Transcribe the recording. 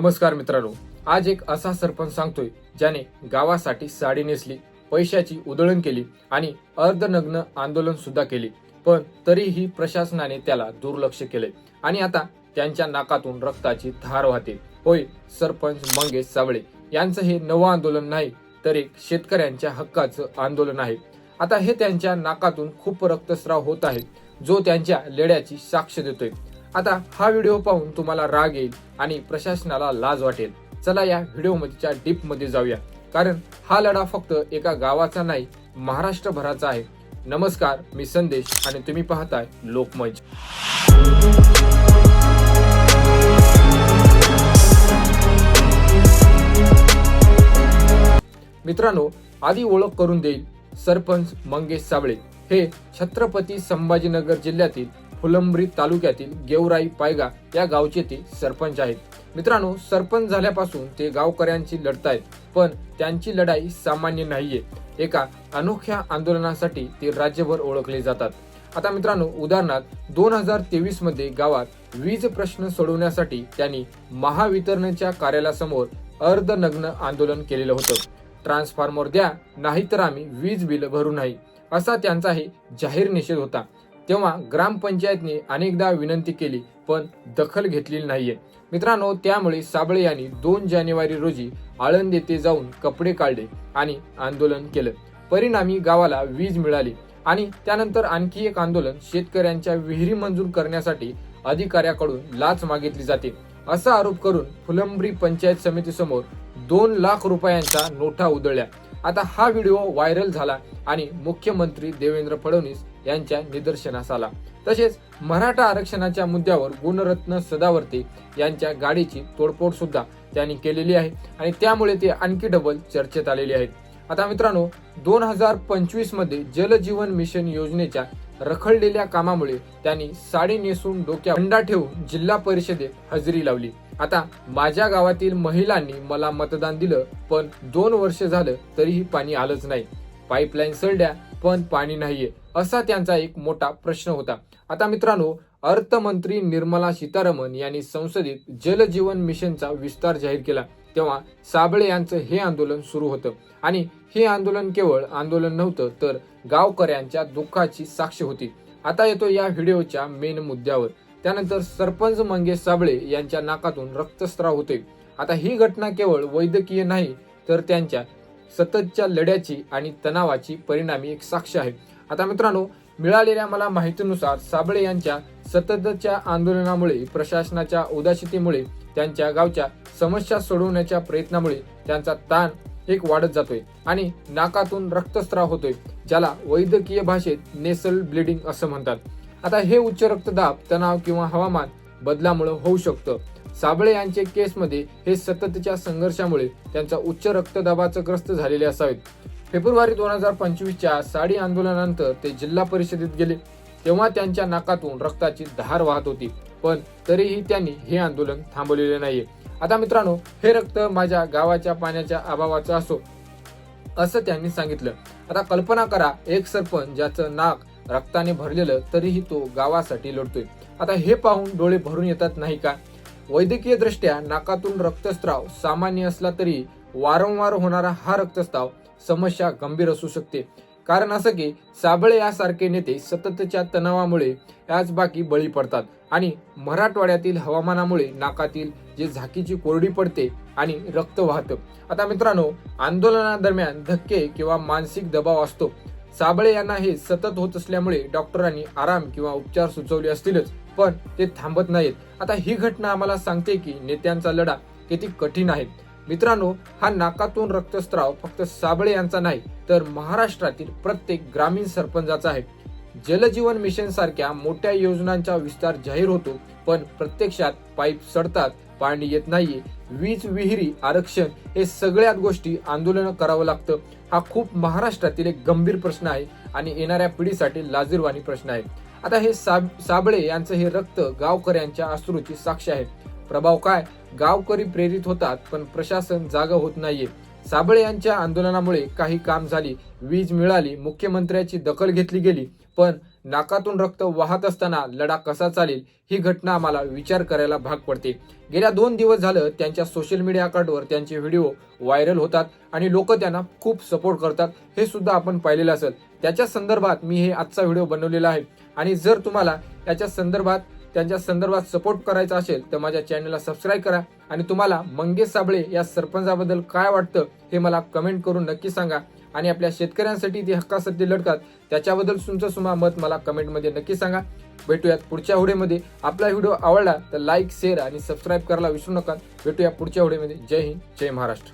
नमस्कार मित्रांनो आज एक असा सरपंच सांगतोय ज्याने गावासाठी साडी नेसली पैशाची उधळण केली आणि अर्धनग्न आंदोलन सुद्धा केले. पण तरीही प्रशासनाने त्याला दुर्लक्ष केले आणि आता त्यांच्या नाकातून रक्ताची धार वाहते. होय सरपंच मंगेश सावळे यांचं हे नवं आंदोलन नाही तर एक शेतकऱ्यांच्या हक्काचं आंदोलन आहे. आता हे त्यांच्या नाकातून खूप रक्तस्राव होत आहे जो त्यांच्या लेड्याची साक्ष देतोय. आता हा व्हिडिओ पाहून तुम्हाला राग येईल आणि प्रशासनाला लाज वाटेल. चला या व्हिडिओमध्येच्या डीपमध्ये जाऊया. कारण हा लढा फक्त एका गावाचा नाही महाराष्ट्रभराचा आहे. नमस्कार मी संदेश आणि तुम्ही पाहताय लोकमंच मित्रांनो आधी ओळख करून देईल सरपंच मंगेश साबळे. हे छत्रपती संभाजीनगर जिल्ह्यातील फुलंब्री तालुक्यातील गेवराई पायगा या गावचे ते सरपंच आहेत. मित्रांनो सरपंच झाल्यापासून ते गावकऱ्यांची लढतायत पण त्यांची लढाई सामान्य नाहीये. एका अनोख्या आंदोलनासाठी ते राज्यभर ओळखले जातात. आता मित्रांनो उदाहरणार्थ दोन हजार तेवीसमध्ये गावात वीज प्रश्न सोडवण्यासाठी त्यांनी महावितरणच्या कार्यालयासमोर अर्धनग्न आंदोलन केलेलं होतं. ट्रान्सफॉर्मर द्या नाहीतर आम्ही वीज बिल भरू नाही असा त्यांचाही जाहीर निषेध होता. तेव्हा ग्रामपंचायतने अनेकदा विनंती केली पण दखल घेतलेली नाहीये. मित्रांनो त्यामुळे साबळे यांनी दोन जानेवारी रोजी आळंद येथे जाऊन कपडे काढले आणि आंदोलन केलं. परिणामी गावाला वीज मिळाली आणि त्यानंतर आणखी एक आंदोलन शेतकऱ्यांच्या विहिरी मंजूर करण्यासाठी अधिकाऱ्याकडून लाच मागितली जाते. असा आरोप करून फुलंब्री पंचायत समितीसमोर दोन लाख रुपयांच्या नोटा उधळल्या. आता हा व्हिडिओ व्हायरल झाला आणि मुख्यमंत्री देवेंद्र फडणवीस यांच्या निदर्शनास आला. तसेच मराठा आरक्षणाच्या मुद्द्यावर गुणरत्न सदावर्ते यांच्या गाडीची तोडफोड सुद्धा त्यांनी केलेली आहे आणि त्यामुळे ते आणखी डबल चर्चेत आलेले आहेत. आता मित्रांनो दोन हजार पंचवीसमध्ये जलजीवन मिशन योजनेच्या रखडलेल्या कामामुळे त्यांनी साडी नेसून डोक्या अंडा ठेवून जिल्हा परिषदेत हजेरी लावली. आता माझ्या गावातील महिलांनी मला मतदान दिलं पण दोन वर्ष झालं तरीही पाणी आलंच नाही. पाईपलाईन सळल्या पण पाणी नाहीये. असा त्यांचा एक मोठा प्रश्न होता. आता मित्रांनो अर्थमंत्री निर्मला सीतारामन यांनी संसदेत जलजीवन मिशनचा विस्तार जाहीर केला. तेव्हा साबळे यांचं हे आंदोलन सुरू होतं. आणि हे आंदोलन केवळ आंदोलन नव्हतं तर गावकऱ्यांच्या दुःखाची साक्ष होती. आता येतो या व्हिडिओच्या मेन मुद्द्यावर. त्यानंतर सरपंच मंगेश साबळे यांच्या नाकातून रक्तस्राव होते आता ही घटना केवळ वैद्यकीय नाही तर त्यांच्या सततच्या लढ्याची आणि तणावाची परिणामी एक साक्ष आहे. आता मित्रांनो मिळालेल्या मला माहितीनुसार साबळे यांच्या सततच्या आंदोलनामुळे प्रशासनाच्या उदासीतेमुळे त्यांच्या गावच्या समस्या सोडवण्याच्या प्रयत्नामुळे त्यांचा ताण एक वाढत जातोय आणि नाकातून रक्तस्राव होतोय ज्याला वैद्यकीय भाषेत नेसल ब्लिडिंग असं म्हणतात. आता हे उच्च रक्तदाब तणाव किंवा हवामान बदलामुळे होऊ शकतं. साबळे यांचे केसमध्ये हे सततच्या संघर्षामुळे त्यांचा उच्च रक्तदाबाचं ग्रस्त झालेले असावेत. फेब्रुवारी दोन हजार पंचवीसच्या साडी आंदोलनानंतर ते जिल्हा परिषदेत गेले. तेव्हा त्यांच्या नाकातून रक्ताची धार वाहत होती. पण तरीही त्यांनी हे आंदोलन थांबवलेले नाहीये. आता मित्रांनो हे रक्त माझ्या गावाच्या पाण्याच्या अभावाचं असो असं त्यांनी सांगितलं. आता कल्पना करा एक सरपंच ज्याचं नाक रक्ताने भरलेलं तरीही तो गावासाठी लढतोय. आता हे पाहून डोळे भरून येतात नाही का? वैद्यकीय दृष्ट्या नाकातून रक्तस्त्राव सामान्य असला तरी वारंवार होणारा हा रक्तस्त्राव समस्या गंभीर असू शकते. कारण असं की साबळे यासारखे नेते सततच्या तणावामुळे याच बाकी बळी पडतात आणि मराठवाड्यातील हवामानामुळे नाकातील जे झाकीची कोरडी पडते आणि रक्त वाहतं. आता मित्रांनो आंदोलनादरम्यान धक्के किंवा मानसिक दबाव असतो. साबळे यांना हे सतत होत असल्यामुळे डॉक्टरांनी आराम किंवा उपचार सुचवले असतीलच पण ते थांबत नाहीत. आता ही घटना आम्हाला सांगते की नेत्यांचा लढा किती कठीण आहे. मित्रांनो हा नाकातून रक्तस्राव फक्त साबळे यांचा नाही तर महाराष्ट्रातील प्रत्येक ग्रामीण सरपंचाचा आहे. जलजीवन मिशन सारख्या मोठ्या योजनांचा विस्तार जाहीर होतो पण प्रत्यक्षात पाईप सडतात पाणी येत नाहीये. वीज विहिरी आरक्षण हे सगळ्यात गोष्टी आंदोलन करावं लागतं. हा खूप महाराष्ट्रातील एक गंभीर प्रश्न आहे आणि येणाऱ्या पिढीसाठी लाजीरवाणी प्रश्न आहे. आता हे साब साबळे यांचं हे रक्त गावकऱ्यांच्या अश्रूची साक्ष आहे. प्रभाव काय? गावकरी प्रेरित होतात पण प्रशासन जागा होत नाहीये. साबळे यांच्या आंदोलनामुळे काही काम झाली वीज मिळाली मुख्यमंत्र्याची दखल घेतली गेली पण नाकातून रक्त वाहत असताना लढा कसा चालेल ही घटना आम्हाला विचार करायला भाग पडते. गेल्या दोन दिवस झालं त्यांच्या सोशल मीडिया अकाउंटवर त्यांचे व्हिडिओ व्हायरल होतात आणि लोक त्यांना खूप सपोर्ट करतात हे सुद्धा आपण पाहिलेलं असेल. त्याच्या संदर्भात मी हे आजचा व्हिडिओ बनवलेला आहे. आणि जर तुम्हाला याच्या संदर्भात त्यांच्या संदर्भात सपोर्ट करायचा असेल तर माझ्या चॅनलला सबस्क्राईब करा. आणि तुम्हाला मंगेश साबळे या सरपंचाबद्दल काय वाटतं हे मला कमेंट करून नक्की सांगा. आणि आपल्या शेतकऱ्यांसाठी ते हक्कासाठी लढतात त्याच्याबद्दल तुमचं सुमा मत मला कमेंटमध्ये नक्की सांगा. भेटूयात पुढच्या व्हिडिओमध्ये आपला व्हिडिओ आवडला तर लाईक शेअर आणि सबस्क्राईब करायला विसरू नका. भेटूया पुढच्या व्हिडिओमध्ये जय हिंद जय महाराष्ट्र.